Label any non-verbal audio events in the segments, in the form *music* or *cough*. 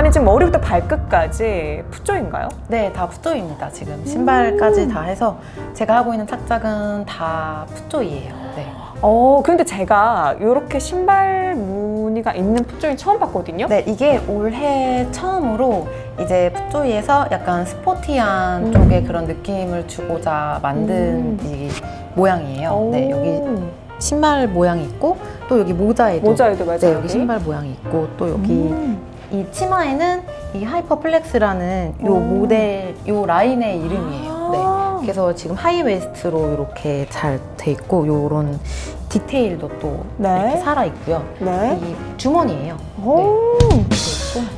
아니 지금 머리부터 발끝까지 풋조인가요? 네, 다 풋조입니다. 지금 신발까지 다 해서 제가 하고 있는 착장은 다 풋조이에요. 네. 어, 근데 제가 이렇게 신발 무늬가 있는 풋조인 처음 봤거든요. 네, 이게 올해 처음으로 이제 풋조이에서 약간 스포티한 음. 쪽의 그런 느낌을 주고자 만든 음. 이 모양이에요. 오. 네, 여기 신발 모양이 있고 또 여기 모자에도 모자에도 맞아요. 네, 여기 신발 모양이 있고 또 여기 음. 이 치마에는 이 하이퍼플렉스라는 요 음. 모델 요 라인의 이름이에요. 네. 아. 그래서 지금 하이웨스트로 이렇게 잘 돼 있고 요런 디테일도 또 네. 이렇게 살아 있고요. 네. 이 주머니예요. 오. 네.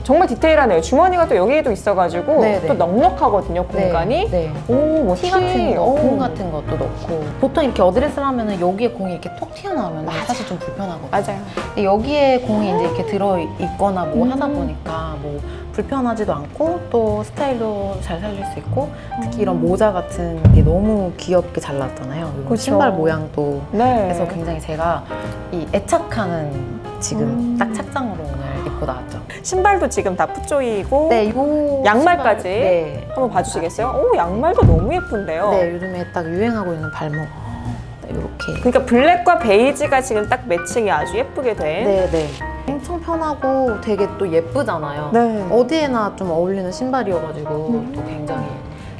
정말 디테일하네요. 주머니가 또 여기에도 있어가지고 네, 네. 또 넉넉하거든요, 공간이. 네. 오, 뭐티 같은 거, 오. 공 같은 것도 넣고 보통 이렇게 어드레스를 하면은 여기에 공이 이렇게 톡 튀어나오면 사실 좀 불편하거든요. 맞아요. 근데 여기에 공이 이제 이렇게 들어 있거나 뭐 음. 하다 보니까 뭐 불편하지도 않고 또 스타일도 잘 살릴 수 있고 특히 이런 모자 같은 게 너무 귀엽게 잘 나왔잖아요. 그리고 그쵸. 신발 모양도 네. 그래서 굉장히 제가 이 애착하는 지금 음. 딱 착장으로 오늘 입고 나왔죠. 신발도 지금 다 풋조이고. 네, 이거 양말까지? 신발, 네. 한번 봐주시겠어요? 오, 양말도 너무 예쁜데요. 네, 요즘에 딱 유행하고 있는 발목. 이렇게. 그러니까 블랙과 베이지가 지금 딱 매칭이 아주 예쁘게 된. 네, 네. 엄청 편하고 되게 또 예쁘잖아요. 네. 어디에나 좀 어울리는 신발이어가지고 음. 또 굉장히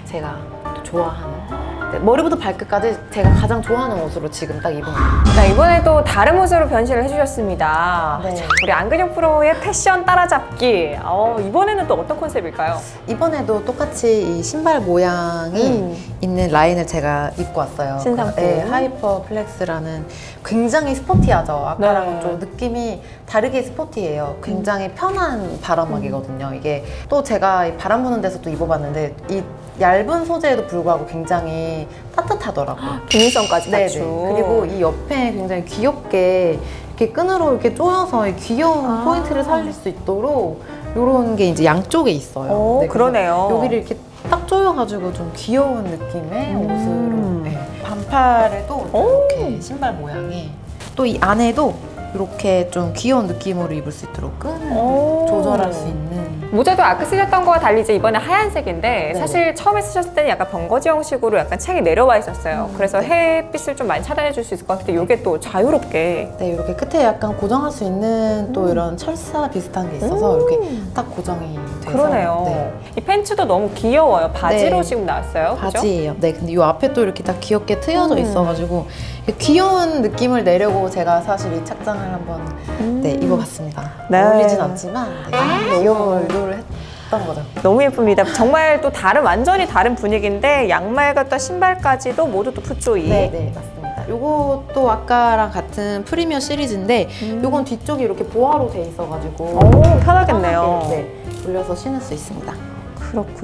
제가 또 좋아하는 네, 머리부터 발끝까지 제가 가장 좋아하는 옷으로 지금 딱 입은 거예요. 자, 이번에도 다른 옷으로 변신을 해주셨습니다. 네. 자, 우리 안근영 프로의 패션 따라잡기. 어, 이번에는 또 어떤 컨셉일까요? 이번에도 똑같이 이 신발 모양이 음. 있는 라인을 제가 입고 왔어요. 신상품. 네, 하이퍼 플렉스라는 굉장히 스포티하죠. 아까랑 네. 좀 느낌이 다르게 스포티해요. 굉장히 편한 바람막이거든요. 이게 또 제가 이 바람 부는 데서 또 입어봤는데 이 얇은 소재에도 불구하고 굉장히 따뜻하더라고요. *gasps* 기능성까지 네네. 갖춘. 그리고 이 옆에 굉장히 귀엽게 이렇게 끈으로 이렇게 조여서 이 귀여운 아. 포인트를 살릴 수 있도록 이런 게 이제 양쪽에 있어요. 오, 네, 그래서 그러네요. 여기를 이렇게 딱 조여가지고 좀 귀여운 느낌의 음. 옷으로 네. 반팔에도 오. 이렇게 신발 모양이 또 이 안에도 이렇게 좀 귀여운 느낌으로 입을 수 있도록 끈을 오. 조절할 수 있는 모자도 아까 쓰셨던 거와 달리 이제 이번에 하얀색인데 네네. 사실 처음에 쓰셨을 때는 약간 번거지 형식으로 약간 책이 내려와 있었어요. 음, 그래서 네. 햇빛을 좀 많이 차단해 줄 수 있을 것 같은데 이게 또 자유롭게 네, 이렇게 끝에 약간 고정할 수 있는 또 이런 철사 비슷한 게 있어서 음. 이렇게 딱 고정이 돼서 그러네요. 네. 이 팬츠도 너무 귀여워요. 바지로 네. 지금 나왔어요. 그죠? 바지예요. 네, 근데 이 앞에 또 이렇게 딱 귀엽게 트여져 음. 있어가지고 귀여운 느낌을 내려고 제가 사실 이 착장을 한번 음. 네, 입어봤습니다. 네. 어울리진 않지만 네, 아, 귀여운 의도를 했던 거죠. 너무 예쁩니다. 정말 또 다른 완전히 다른 분위기인데 양말과 또 신발까지도 모두 또 풋조이. 네, 네, 맞습니다. 요것도 아까랑 같은 프리미어 시리즈인데 음. 요건 뒤쪽이 이렇게 보아로 돼 있어가지고 오, 편하겠네요. 편하게, 네, 올려서 신을 수 있습니다. 그렇군요.